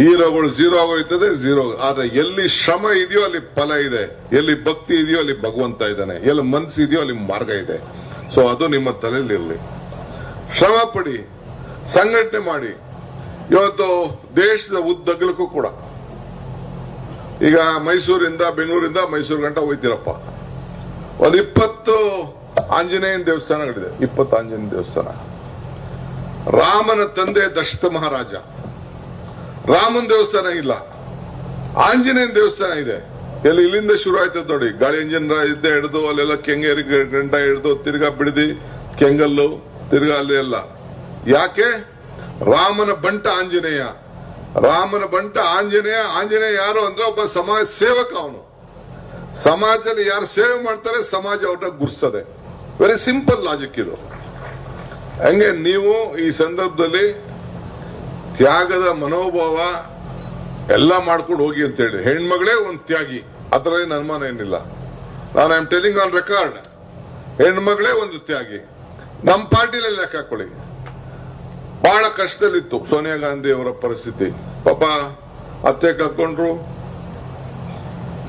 ಹೀರೋಗಳು zero ಆಗೋಯ್ತದೆ zero ಆದ್ರೆ ಎಲ್ಲಿ ಶ್ರಮ ಇದೆಯೋ ಅಲ್ಲಿ ಫಲ ಇದೆ. ಎಲ್ಲಿ ಭಕ್ತಿ ಇದೆಯೋ ಅಲ್ಲಿ ಭಗವಂತ ಇದ್ದಾನೆ. ಎಲ್ಲಿ ಮನ್ಸು ಇದೆಯೋ ಅಲ್ಲಿ ಮಾರ್ಗ ಇದೆ. ಸೊ ಅದು ನಿಮ್ಮ ತಲೆಯಲ್ಲಿ ಇರಲಿ. ಶ್ರಮ ಪಡಿ. ಸಂಘಟನೆ ಮಾಡಿ. ಇವತ್ತು ದೇಶದ ಉದ್ದಗಲಕ್ಕೂ ಕೂಡ. ಈಗ ಮೈಸೂರಿಂದ, ಬೆಂಗಳೂರಿಂದ ಮೈಸೂರು ಗಂಟ ಹೋಯ್ತಿರಪ್ಪ. ಒಂದು ಇಪ್ಪತ್ತು ಆಂಜನೇಯನ ದೇವಸ್ಥಾನಗಳಿದೆ ಇಪ್ಪತ್ತು ಆಂಜನೇಯ ದೇವಸ್ಥಾನ. ರಾಮನ ತಂದೆ ದಶರಥ ಮಹಾರಾಜ. ರಾಮನ ದೇವಸ್ಥಾನ ಇಲ್ಲ. ಆಂಜನೇಯನ ದೇವಸ್ಥಾನ ಇದೆ. ಎಲ್ಲಿ ಇಲ್ಲಿಂದ ಶುರು ಆಯ್ತದ ನೋಡಿ. ಗಾಳಿ ಇಂಜಿನ್ ಇದ್ದ ಹಿಡಿದು ಅಲ್ಲೆಲ್ಲ ಕೆಂಗೇರಿ ಗಂಟ ಹಿಡಿದು ತಿರ್ಗಾ ಬಿಡಿದಿ. ಕೆಂಗಲ್ಲು, ತಿರ್ಗಾ ಅಲ್ಲಿ ಎಲ್ಲ. ಯಾಕೆ? ರಾಮನ ಬಂಟ ಆಂಜನೇಯ. ರಾಮನ ಬಂಟ ಆಂಜನೇಯ. ಆಂಜನೇಯ ಯಾರು ಅಂದ್ರೆ ಒಬ್ಬ ಸಮಾಜ ಸೇವಕ ಅವನು. ಸಮಾಜದಲ್ಲಿ ಯಾರು ಸೇವೆ ಮಾಡ್ತಾರೆ, ಸಮಾಜ ಅವ್ರನ್ನ ಗುರ್ಸ್ತದೆ ವೆರಿ ಸಿಂಪಲ್ ಲಾಜಿಕ್ ಇದು. ಹಂಗೆ? ನೀವು ಈ ಸಂದರ್ಭದಲ್ಲಿ ತ್ಯಾಗದ ಮನೋಭಾವ ಎಲ್ಲ ಮಾಡ್ಕೊಂಡು ಹೋಗಿ ಅಂತ ಹೇಳಿ ಹೆಣ್ಮಗಳೇ ಒಂದು ತ್ಯಾಗಿ. ಅದರಲ್ಲಿ ಅನುಮಾನ ಏನಿಲ್ಲ. ನಾನು I am telling on record ಹೆಣ್ಮಗಳೇ ಒಂದು ತ್ಯಾಗಿ. ನಮ್ಮ ಪಾರ್ಟಿಲಿ ಲೆಕ್ಕ ಹಾಕೊಳ್ಳಿ. ಬಹಳ ಕಷ್ಟದಲ್ಲಿತ್ತು ಸೋನಿಯಾ ಗಾಂಧಿ ಅವರ ಪರಿಸ್ಥಿತಿ. ಪಾಪ ಅತ್ತೆ ಕಳ್ಕೊಂಡ್ರು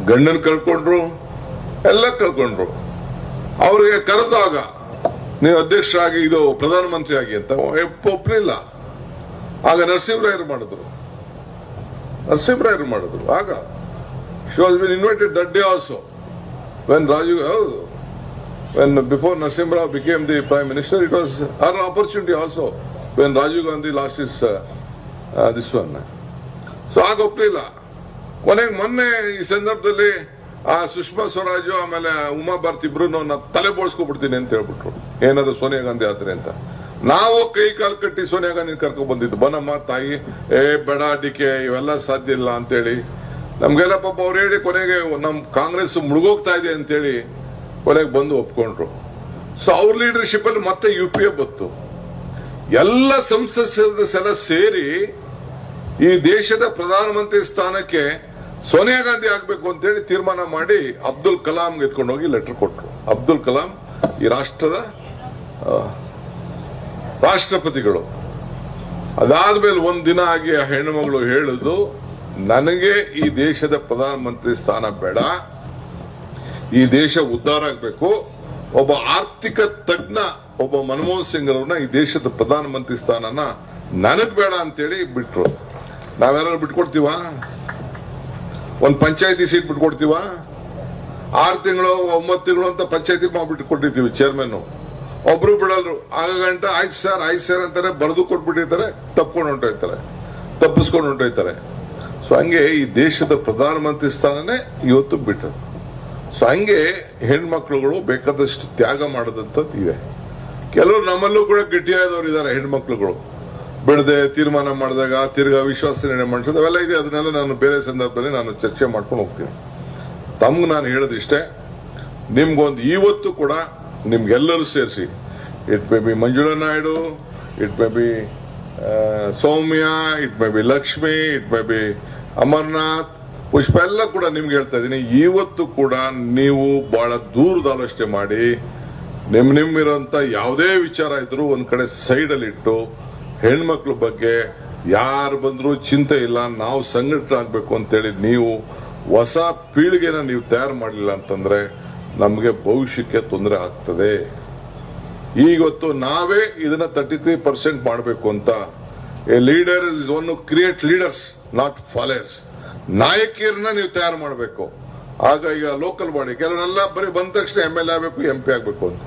ಗಂಡನ್ ಕಳ್ಕೊಂಡ್ರು ಎಲ್ಲ ಕಳ್ಕೊಂಡ್ರು ಅವ್ರಿಗೆ ಕರೆದಾಗ, ನೀವು ಅಧ್ಯಕ್ಷರಾಗಿ ಇದು ಪ್ರಧಾನಮಂತ್ರಿ ಆಗಿ ಅಂತ ಒಪ್ಪಲಿಲ್ಲ ಆಗ ನರಸಿಂಹರಾಯರು ಮಾಡಿದ್ರು. ನರಸಿಂಹರಾಯರು ಮಾಡಿದ್ರು. ಆಗ she was been invited that day also when Rajiv ಹೌದು. When before Narasimha Rao became the prime minister it was our opportunity also when Rajiv Gandhi lost is this one so ಆಗ ಒಪ್ಪಲಿಲ್ಲ ಕೊನೆಗೆ ಮೊನ್ನೆ ಈ ಸಂದರ್ಭದಲ್ಲಿ ಆ ಸುಷ್ಮಾ ಸ್ವರಾಜು, ಆಮೇಲೆ ಉಮಾ ಭಾರತಿ ಇಬ್ರು ತಲೆ ಬೋಳ್ಸ್ಕೊಬಿಡ್ತೀನಿ ಅಂತ ಹೇಳ್ಬಿಟ್ರು. ಏನಾದ್ರು ಸೋನಿಯಾ ಗಾಂಧಿ ಆದ್ರೆ ಅಂತ. ನಾವು ಕೈ ಕಾಲು ಕಟ್ಟಿ ಸೋನಿಯಾ ಗಾಂಧಿ ಕರ್ಕೊಂಡು ಬಂದಿದ್ದು. ಬನ್ನಮ್ಮ, ತಾಯಿ, ಏ, ಬೇಡ ಅಡಿಕೆ ಇವೆಲ್ಲ ಸಾಧ್ಯ ಇಲ್ಲ ಅಂತೇಳಿ. ನಮ್ಗೆಲ್ಲ ಪಾಪ ಅವ್ರು ಹೇಳಿ ಕೊನೆಗೆ ನಮ್ ಕಾಂಗ್ರೆಸ್ ಮುಳುಗೋಗ್ತಾ ಇದೆ ಅಂತೇಳಿ ಕೊನೆಗೆ ಬಂದು ಒಪ್ಕೊಂಡ್ರು. ಸೊ ಅವ್ರ ಲೀಡರ್ಶಿಪ್ ಅಲ್ಲಿ ಮತ್ತೆ ಯು ಪಿ ಎ ಬಂತು. ಎಲ್ಲ ಸಂಸದ ಸಲ ಸೇರಿ ಈ ದೇಶದ ಪ್ರಧಾನಮಂತ್ರಿ ಸ್ಥಾನಕ್ಕೆ ಸೋನಿಯಾ ಗಾಂಧಿ ಆಗ್ಬೇಕು ಅಂತೇಳಿ ತೀರ್ಮಾನ ಮಾಡಿ ಅಬ್ದುಲ್ ಕಲಾಂ ಎತ್ಕೊಂಡು ಹೋಗಿ ಲೆಟರ್ ಕೊಟ್ರು. ಅಬ್ದುಲ್ ಕಲಾಂ ಈ ರಾಷ್ಟ್ರದ ರಾಷ್ಟ್ರಪತಿಗಳು. ಅದಾದ್ಮೇಲೆ ಒಂದ್ ದಿನ ಆಗಿ ಆ ಹೆಣ್ಣುಮಗಳು ಹೇಳುದು, ನನಗೆ ಈ ದೇಶದ ಪ್ರಧಾನಮಂತ್ರಿ ಸ್ಥಾನ ಬೇಡ. ಈ ದೇಶ ಉದ್ಧಾರ ಆಗಬೇಕು. ಒಬ್ಬ ಆರ್ಥಿಕ ತಜ್ಞ, ಒಬ್ಬ ಮನಮೋಹನ್ ಸಿಂಗ್ ಅವ್ರನ್ನ ಈ ದೇಶದ ಪ್ರಧಾನಮಂತ್ರಿ ಸ್ಥಾನನ ನನಗ್ ಬೇಡ ಅಂತೇಳಿ ಬಿಟ್ರು. ನಾವೆಲ್ಲರೂ ಬಿಟ್ಕೊಡ್ತೀವ? ಒಂದ್ ಪಂಚಾಯತಿ ಸೀಟ್ ಬಿಟ್ಕೊಡ್ತೀವ? ಆರು ತಿಂಗಳು, ಒಂಬತ್ತು ತಿಂಗಳು ಅಂತ ಪಂಚಾಯತಿ ಬಿಟ್ಕೊಟ್ಟಿರ್ತೀವಿ ಚೇರ್ಮನ್ ಒಬ್ರು ಬಿಡಲ್ರು ಆಗ ಗಂಟ, ಆಯ್ತು ಸರ್ ಆಯ್ತು ಸರ್ ಅಂತಾರೆ ಬರೆದು ಕೊಟ್ಬಿಟ್ಟಿರ್ತಾರೆ, ತಪ್ಕೊಂಡು ಹೊಂಟೋಯ್ತಾರೆ, ತಪ್ಪಿಸ್ಕೊಂಡು ಹೊಂಟೋಯ್ತಾರೆ. ಸೊ ಹಂಗೆ ಈ ದೇಶದ ಪ್ರಧಾನಮಂತ್ರಿ ಸ್ಥಾನನೇ ಇವತ್ತು ಬಿಟ್ಟರು ಸೊ ಹಂಗೆ ಹೆಣ್ಮಕ್ಳುಗಳು ಬೇಕಾದಷ್ಟು ತ್ಯಾಗ ಮಾಡದಂಥದ್ದು ಇದೆ. ಕೆಲವರು ನಮ್ಮಲ್ಲೂ ಕೂಡ ಗಟ್ಟಿಯಾದವರು ಇದ್ದಾರೆ ಹೆಣ್ಮಕ್ಳುಗಳು. ಬಿಡದೆ ತೀರ್ಮಾನ ಮಾಡಿದಾಗ, ತಿರ್ಗಾ ವಿಶ್ವಾಸ ನಿರ್ಣಯ ಮಾಡಿಸೋದು, ಅವೆಲ್ಲ ಇದೆ. ಅದನ್ನೆಲ್ಲ ನಾನು ಬೇರೆ ಸಂದರ್ಭದಲ್ಲಿ ನಾನು ಚರ್ಚೆ ಮಾಡ್ಕೊಂಡು ಹೋಗ್ತೀನಿ. ತಮ್ಗೆ ನಾನು ಹೇಳೋದಿಷ್ಟೇ, ನಿಮ್ಗೊಂದು ಇವತ್ತು ಕೂಡ ನಿಮ್ಗೆಲ್ಲರೂ ಸೇರಿಸಿ. It may be Manjula Naidu it may be Soumya it may be Lakshmi it may be Amarnath Pushpa ಎಲ್ಲ ಕೂಡ ನಿಮ್ಗೆ ಹೇಳ್ತಾ ಇದ್ದೀನಿ. ಇವತ್ತು ಕೂಡ ನೀವು ಬಹಳ ದೂರದ ಆಲೋಚನೆ ಮಾಡಿ, ನಿಮ್ ನಿಮ್ಮಿರೋಂತ ಯಾವುದೇ ವಿಚಾರ ಇದ್ರೂ ಒಂದ್ ಕಡೆ ಸೈಡ್ ಅಲ್ಲಿ ಇಟ್ಟು, ಹೆಣ್ಮಕ್ಳ ಬಗ್ಗೆ ಯಾರು ಬಂದ್ರು ಚಿಂತೆ ಇಲ್ಲ, ನಾವು ಸಂಘಟನೆ ಅಂತೇಳಿ ನೀವು ಹೊಸ ಪೀಳಿಗೆನ ನೀವು ತಯಾರು ಮಾಡಲಿಲ್ಲ ಅಂತಂದ್ರೆ ನಮಗೆ ಭವಿಷ್ಯಕ್ಕೆ ತೊಂದರೆ ಆಗ್ತದೆ. ಈಗೊತ್ತು ನಾವೇ ಇದನ್ನ ತರ್ಟಿ ತ್ರೀ ಪರ್ಸೆಂಟ್ ಮಾಡಬೇಕು ಅಂತ. A leader is one create leaders not followers ನಾಯಕಿಯರನ್ನ ನೀವು ತಯಾರು ಮಾಡಬೇಕು. ಆಗ ಈಗ ಲೋಕಲ್ ಬಾಡಿ ಕೆಲವರೆಲ್ಲ ಬರೀ ಬಂದ ತಕ್ಷಣ ಎಂ ಎಲ್ ಆಗಬೇಕು ಎಂ ಪಿ ಆಗಬೇಕು ಅಂತ.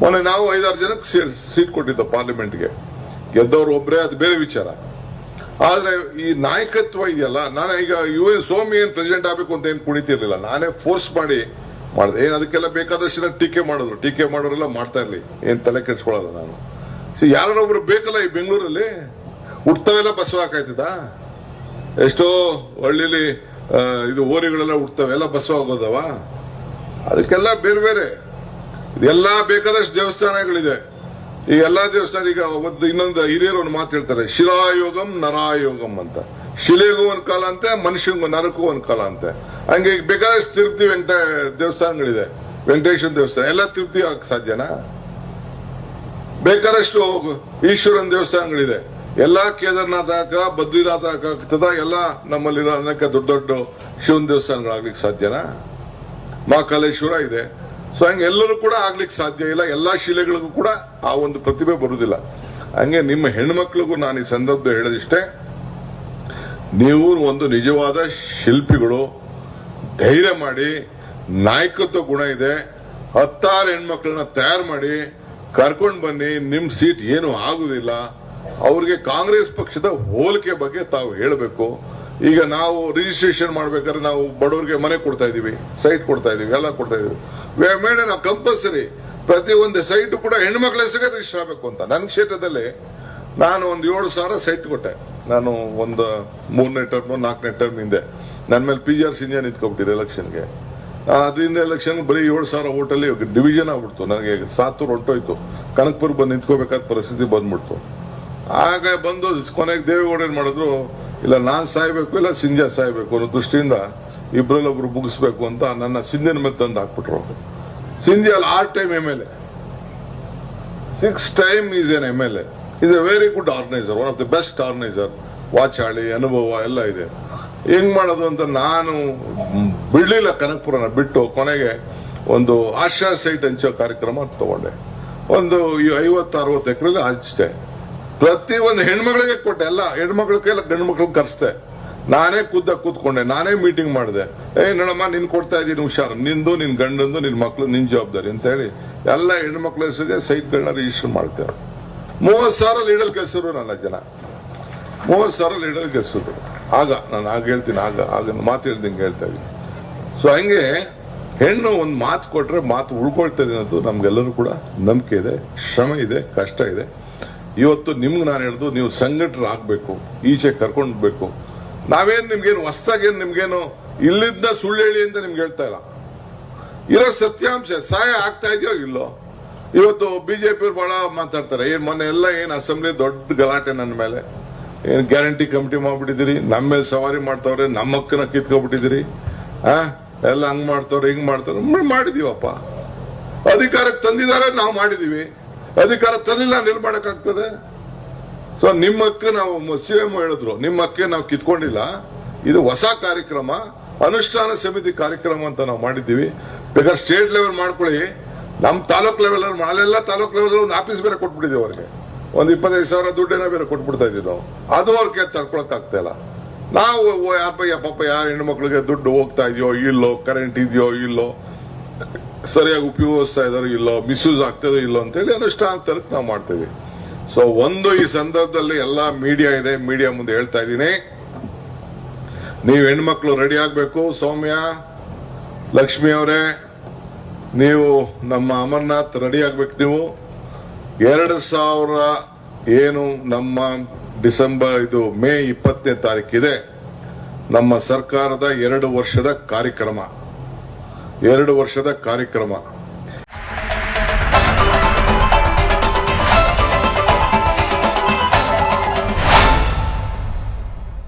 ಮೊನ್ನೆ ನಾವು ಐದಾರು ಜನಕ್ಕೆ ಸೀಟ್ ಕೊಟ್ಟಿದ್ದ ಪಾರ್ಲಿಮೆಂಟ್ಗೆ ಗೆದ್ದವರು ಒಬ್ಬರೇ ಅದು ಬೇರೆ ವಿಚಾರ. ಆದ್ರೆ ಈ ನಾಯಕತ್ವ ಇದೆಯಲ್ಲ ನಾನು ಈಗ ಯು ಎನ್ ಸೋಮಿ ಏನ್ ಪ್ರೆಸಿಡೆಂಟ್ ಆಗಬೇಕು ಅಂತ ಏನು ಕುಣಿತಿರ್ಲಿಲ್ಲ ನಾನೇ ಫೋರ್ಸ್ ಮಾಡಿ ಮಾಡಿದೆ. ಏನು ಅದಕ್ಕೆಲ್ಲ ಬೇಕಾದಷ್ಟು ಟೀಕೆ ಮಾಡಿದ್ರು. ಟೀಕೆ ಮಾಡೋರೆಲ್ಲ ಮಾಡ್ತಾ ಇರ್ಲಿ. ಏನು ತಲೆ ಕೆಡ್ಸ್ಕೊಳ್ಳಲ್ಲ ನಾನು. ಸೊ ಯಾರೊಬ್ರು ಬೇಕಲ್ಲ ಈ ಬೆಂಗಳೂರಲ್ಲಿ? ಹುಡ್ತವೆಲ್ಲ ಬಸವ ಹಾಕಾಯ್ತದ ಎಷ್ಟೋ ಹಳ್ಳಿಲಿ ಇದು ಓರಿಗಳೆಲ್ಲ ಹುಡ್ತವೆ ಎಲ್ಲ ಬಸವ ಆಗೋದವ. ಅದಕ್ಕೆಲ್ಲ ಬೇರೆ ಬೇರೆ. ಇದೆಲ್ಲ ಬೇಕಾದಷ್ಟು ದೇವಸ್ಥಾನಗಳಿದೆ. ಈ ಎಲ್ಲಾ ದೇವಸ್ಥಾನ, ಈಗ ಒಂದು ಇನ್ನೊಂದು ಹಿರಿಯರು ಒಂದು ಮಾತು ಹೇಳ್ತಾರೆ. ಶಿರಾಯೋಗಂ ನರಾಯೋಗಂ ಅಂತ. ಶಿಲೆಗೂ ಒಂದ್ ಕಾಲ ಅಂತೆ ಮನುಷ್ಯಂಗೂ ನರಕ್ಕೂ ಒಂದ್ ಕಾಲ ಅಂತೆ. ಹಂಗೆ ಈಗ ಬೇಕಾದಷ್ಟು ತಿರುಪ್ತಿ ವೆಂಕಟ ದೇವಸ್ಥಾನಗಳಿದೆ. ವೆಂಕಟೇಶ್ವರ ದೇವಸ್ಥಾನ. ಎಲ್ಲ ತಿರುಪ್ತಿ ಆಗಕ್ ಸಾಧ್ಯನಾ? ಬೇಕಾದಷ್ಟು ಈಶ್ವರನ ದೇವಸ್ಥಾನಗಳಿದೆ. ಎಲ್ಲ ಕೇದಾರ್ನಾಥ ಹಾಕ, ಬದ್ರಿನಾಥ ಎಲ್ಲ ನಮ್ಮಲ್ಲಿರೋ ಅನೇಕ ದೊಡ್ಡ ದೊಡ್ಡ ಶಿವನ ದೇವಸ್ಥಾನಗಳಾಗ್ಲಿಕ್ಕೆ ಸಾಧ್ಯನಾ? ಮಹಾಕಾಲೇಶ್ವರ ಇದೆ. ಸೊ ಹಂಗೆ ಎಲ್ಲರೂ ಕೂಡ ಆಗ್ಲಿಕ್ಕೆ ಸಾಧ್ಯ ಇಲ್ಲ. ಎಲ್ಲಾ ಶಿಲೆಗಳಿಗೂ ಕೂಡ ಆ ಒಂದು ಪ್ರತಿಭೆ ಬರುವುದಿಲ್ಲ ಹಂಗೆ ನಿಮ್ಮ ಹೆಣ್ಮಕ್ಳಿಗೂ ನಾನು ಈ ಸಂದರ್ಭ ಹೇಳೋದಿಷ್ಟೇ. ನೀವು ಒಂದು ನಿಜವಾದ ಶಿಲ್ಪಿಗಳು, ಧೈರ್ಯ ಮಾಡಿ, ನಾಯಕತ್ವ ಗುಣ ಇದೆ, ಹತ್ತಾರು ಹೆಣ್ಮಕ್ಳನ್ನ ತಯಾರು ಮಾಡಿ, ಕರ್ಕೊಂಡು ಬನ್ನಿ, ನಿಮ್ ಸೀಟ್ ಏನು ಆಗುದಿಲ್ಲ. ಅವ್ರಿಗೆ ಕಾಂಗ್ರೆಸ್ ಪಕ್ಷದ ಹೋಲಿಕೆ ಬಗ್ಗೆ ತಾವು ಹೇಳಬೇಕು. ಈಗ ನಾವು ರಿಜಿಸ್ಟ್ರೇಷನ್ ಮಾಡ್ಬೇಕಾದ್ರೆ ನಾವು ಬಡವರಿಗೆ ಮನೆ ಕೊಡ್ತಾ ಇದೀವಿ ಸೈಟ್ ಕೊಡ್ತಾ ಇದೀವಿ, ಎಲ್ಲ ಕೊಡ್ತಾ ಇದೀವಿ. ಮೇಡ್ ಕಂಪಲ್ಸರಿ ಪ್ರತಿ ಒಂದು ಸೈಟ್ ಕೂಡ ಹೆಣ್ಮಕ್ಳ ಹೆಸರಿಗೆ ರಿಜಿಸ್ಟರ್ ಆಗಬೇಕು ಅಂತ. ನನ್ನ ಕ್ಷೇತ್ರದಲ್ಲಿ ನಾನು ಒಂದು ಏಳು ಸಾವಿರ ಸೈಟ್ ಕೊಟ್ಟೆ. ನಾನು ಒಂದು ಮೂರನೇ ಟರ್ಮ್ ನಾಲ್ಕನೇ ಟರ್ಮ್ ಹಿಂದೆ. ನನ್ನ ಮೇಲೆ ಪಿ ಜಿ ಆರ್ ಸಿನಿಯರ್ ನಿಂತ್ಕೊಬಿಟ್ಟಿದೆ ಎಲೆಕ್ಷನ್ಗೆ ಅದರಿಂದ ಎಲೆಕ್ಷನ್ ಬರೀ ಏಳು ಸಾವಿರ ಓಟಲ್ಲಿ ಡಿವಿಷನ್ ಆಗ್ಬಿಡ್ತು. ನನಗೆ ಸಾತೂರು ಹೊರಟೋಯ್ತು. ಕನಕ್ಪುರ್ ಬಂದು ನಿಂತ್ಕೋಬೇಕಾದ ಪರಿಸ್ಥಿತಿ ಬಂದ್ಬಿಡ್ತು. ಆಗ ಬಂದು ಕೊನೆಗೆ ದೇವೇಗೌಡ ಏನು ಮಾಡಿದ್ರು, ಇಲ್ಲ ನಾನು ಸಾಯ್ಬೇಕು, ಇಲ್ಲ ಸಿಂಧ್ಯಾ ಸಾಯ್ಬೇಕು ಅನ್ನೋ ದೃಷ್ಟಿಯಿಂದ ಇಬ್ಬರಲ್ಲೊಬ್ರು ಮುಗಿಸ್ಬೇಕು ಅಂತ ನನ್ನ ಸಿಂಧಿನ ಮೇಲೆ ತಂದು ಹಾಕ್ಬಿಟ್ರು. ಸಿಂಧಿ ಅಲ್ಲಿ R time M L A six time is an M L A is a very good organiser one of the best organiser ವಾಚಾಳಿ ಅನುಭವ ಎಲ್ಲ ಇದೆ. ಹೆಂಗ್ ಮಾಡೋದು ಅಂತ ನಾನು ಬಿಡ್ಲಿಲ್ಲ ಕನಕಪುರನ ಬಿಟ್ಟು ಕೊನೆಗೆ ಒಂದು ಆಶಾ ಸೈಟ್ ಹಂಚೋ ಕಾರ್ಯಕ್ರಮ ತಗೊಂಡೆ. ಒಂದು ಈ ಐವತ್ತು, ಅರವತ್ತು ಎಕರೆಗೆ ಹಂಚಿದೆ. ಪ್ರತಿ ಒಂದು ಹೆಣ್ಮಗಳಿಗೆ ಕೊಟ್ಟೆ, ಎಲ್ಲ ಹೆಣ್ಮಕ್ಳ ಕೈಲ ಗಂಡು ಮಕ್ಳಿಗೆ ಕರ್ಸ್ದೆ. ನಾನೇ ಖುದ್ದ ಕೂತ್ಕೊಂಡೆ, ನಾನೇ ಮೀಟಿಂಗ್ ಮಾಡಿದೆ. ಏ, ನೋಡಮ್ಮ, ನಿನ್ ಕೊಡ್ತಾ ಇದ್ದೀನಿ ಹುಷಾರು. ನಿಂದು, ನಿನ್ ಗಂಡಂದು, ನಿನ್ ಮಕ್ಳು, ನಿನ್ ಜವಾಬ್ದಾರಿ ಅಂತ ಹೇಳಿ ಎಲ್ಲ ಹೆಣ್ಮಕ್ಳ ಹೆಸರಿಗೆ ಸೈಟ್ಗಳನ್ನ ರಿಜಿಸ್ಟರ್ ಮಾಡ್ತೇವೆ. ಮೂವತ್ ಸಾವಿರ ಲೀಡಲ್ ಕೆಲಸರು ನನ್ನ ಜನ ಮೂವತ್ತು ಸಾವಿರ ಲೀಡಲ್ ಕೆಲಸರು ಆಗ ನಾನು ಆಗ ಹೇಳ್ತೀನಿ, ಆಗ ಆಗ ಮಾತು ಹೇಳ್ದಂಗೆ ಹೇಳ್ತಾ ಇದ್ದೀನಿ. ಸೊ ಹಂಗೆ ಹೆಣ್ಣು ಒಂದು ಮಾತು ಕೊಟ್ರೆ ಮಾತು ಉಳ್ಕೊಳ್ತದೆ ಅನ್ನೋದು ನಮ್ಗೆಲ್ಲರೂ ಕೂಡ ನಂಬಿಕೆ ಇದೆ, ಶ್ರಮ ಇದೆ, ಕಷ್ಟ ಇದೆ. ಇವತ್ತು ನಿಮ್ಗೆ ನಾನು ಹೇಳ್ದು, ನೀವು ಸಂಘಟರಾಗಬೇಕು ಈಚೆ ಕರ್ಕೊಂಡ್ಬೇಕು ನಾವೇನು ನಿಮ್ಗೇನು, ಹೊಸ್ದಾಗೇನು ನಿಮ್ಗೇನು ಇಲ್ಲಿದ್ದ ಸುಳ್ಳು ಹೇಳಿ ಅಂತ ನಿಮ್ಗೆ ಹೇಳ್ತಾ ಇಲ್ಲ. ಇರೋ ಸತ್ಯಾಂಶ, ಸಹಾಯ ಆಗ್ತಾ ಇದೆಯೋ ಇಲ್ಲೋ? ಇವತ್ತು ಬಿಜೆಪಿ ಬಹಳ ಮಾತಾಡ್ತಾರೆ. ಏನ್ ಮೊನ್ನೆ ಎಲ್ಲ ಏನ್ ಅಸೆಂಬ್ಲಿ ದೊಡ್ಡ ಗಲಾಟೆ ನನ್ನ ಮೇಲೆ. ಏನ್ ಗ್ಯಾರಂಟಿ ಕಮಿಟಿ ಮಾಡ್ಬಿಟ್ಟಿದ್ದೀರಿ. ನಮ್ಮ ಮೇಲೆ ಸವಾರಿ ಮಾಡ್ತಾವ್ರೆ, ನಮ್ಮ ಹಕ್ಕನ್ನ ಕಿತ್ಕೊಬಿಟ್ಟಿದಿರಿ ಆ? ಎಲ್ಲ ಹಂಗ್ ಮಾಡ್ತಾವ್ರೆ, ಹಿಂಗ್ ಮಾಡ್ತಾವ್ರೆ. ಮ್- ಮಾಡಿದೀವಪ್ಪ. ಅಧಿಕಾರಕ್ಕೆ ತಂದಿದ್ದಾರೆ, ನಾವು ಮಾಡಿದೀವಿ. ಅಧಿಕಾರ ತಂದಿಲ್ಲ ನಿಲ್ ಮಾಡಕ್ಕಾಗ್ತದೆ ಸೊ ನಿಮ್ಮ ಹಕ್ಕ ನಾವು ಸಿಎಂ ಹೇಳಿದ್ರು. ನಿಮ್ಮ ಹಕ್ಕೆ ನಾವು ಕಿತ್ಕೊಂಡಿಲ್ಲ. ಇದು ಹೊಸ ಕಾರ್ಯಕ್ರಮ. ಅನುಷ್ಠಾನ ಸಮಿತಿ ಕಾರ್ಯಕ್ರಮ ಅಂತ ನಾವು ಮಾಡಿದ್ದೀವಿ. ಬೇಕಾದ್ರೆ ಸ್ಟೇಟ್ ಲೆವೆಲ್ ಮಾಡ್ಕೊಳ್ಳಿ. ನಮ್ ತಾಲೂಕ್ ಲೆವೆಲ್ ಅಲ್ಲೆಲ್ಲ ತಾಲೂಕ್ ಲೆವೆಲ್ ಒಂದು ಆಫೀಸ್ ಬೇರೆ ಕೊಟ್ಬಿಟ್ಟಿದ್ದೀವಿ ಅವ್ರಿಗೆ. ಒಂದು ಇಪ್ಪತ್ತೈದು ಸಾವಿರ ದುಡ್ಡೇನ ಬೇರೆ ಕೊಟ್ಬಿಡ್ತಾ ಇದೀವಿ ನಾವು. ಅದು ಅವ್ರಿಗೆ ತಡ್ಕೊಳಕ್ ಆಗ್ತಾ ಇಲ್ಲ. ನಾವು ಯಾಪ ಪಾಪ ಯಾರ ಹೆಣ್ಮಕ್ಳಿಗೆ ದುಡ್ಡು ಹೋಗ್ತಾ ಇದೆಯೋ ಇಲ್ಲೋ ಕರೆಂಟ್ ಇದೆಯೋ ಇಲ್ಲೋ, ಸರಿಯಾಗಿ ಉಪಯೋಗಿಸ್ತಾ ಇದಾರೋ ಇಲ್ಲೋ ಮಿಸ್ಯೂಸ್ ಆಗ್ತದೋ ಇಲ್ಲೋ ಅಂತೇಳಿ ಅನುಷ್ಠಾನ ತರಕ್ ನಾವು ಮಾಡ್ತೀವಿ ಸೊ ಒಂದು ಈ ಸಂದರ್ಭದಲ್ಲಿ ಎಲ್ಲಾ ಮೀಡಿಯಾ ಇದೆ ಮೀಡಿಯಾ ಮುಂದೆ ಹೇಳ್ತಾ ಇದ್ದೀನಿ. ನೀವು ಹೆಣ್ಮಕ್ಳು ರೆಡಿ ಆಗ್ಬೇಕು. ಸೌಮ್ಯ, ಲಕ್ಷ್ಮಿ ಅವರೇ ನೀವು ನಮ್ಮ ಅಮರ್ನಾಥ್ ರೆಡಿ ಆಗ್ಬೇಕು ನೀವು. ಎರಡು ಸಾವಿರ ಏನು ನಮ್ಮ ಡಿಸೆಂಬರ್ ಇದು ಮೇ ಇಪ್ಪತ್ತನೇ ತಾರೀಕಿದೆ ನಮ್ಮ ಸರ್ಕಾರದ ಎರಡು ವರ್ಷದ ಕಾರ್ಯಕ್ರಮ. ಎರಡು ವರ್ಷದ ಕಾರ್ಯಕ್ರಮ.